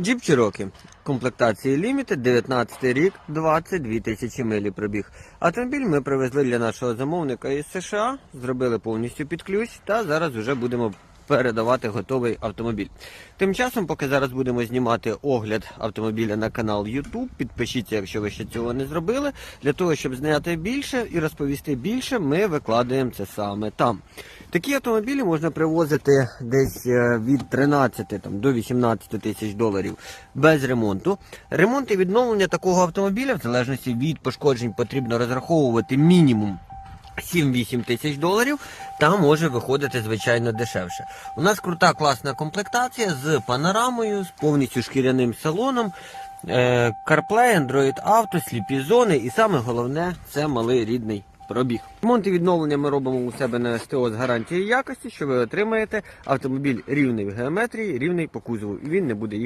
Джіп Чирокі. Комплектації Limited, 19 рік, 22 тисячі милі пробіг. Автомобіль ми привезли для нашого замовника із США, зробили повністю під ключ та зараз вже будемо передавати готовий автомобіль. Тим часом, поки зараз будемо знімати огляд автомобіля на канал YouTube, підпишіться, якщо ви ще цього не зробили. Для того, щоб зняти більше і розповісти більше, ми викладаємо це саме там. Такі автомобілі можна привозити десь е, від 13 там, до 18 тисяч доларів без ремонту. Ремонт і відновлення такого автомобіля, в залежності від пошкоджень, потрібно розраховувати мінімум 7-8 тисяч доларів, та може виходити звичайно дешевше. У нас крута класна комплектація з панорамою, з повністю шкіряним салоном. е, CarPlay, Android Auto, сліпі зони і саме головне це малий рідний пробіг. Ремонт і відновлення ми робимо у себе на СТО з гарантією якості, що ви отримаєте автомобіль рівний в геометрії, рівний по кузову, і він не буде їх.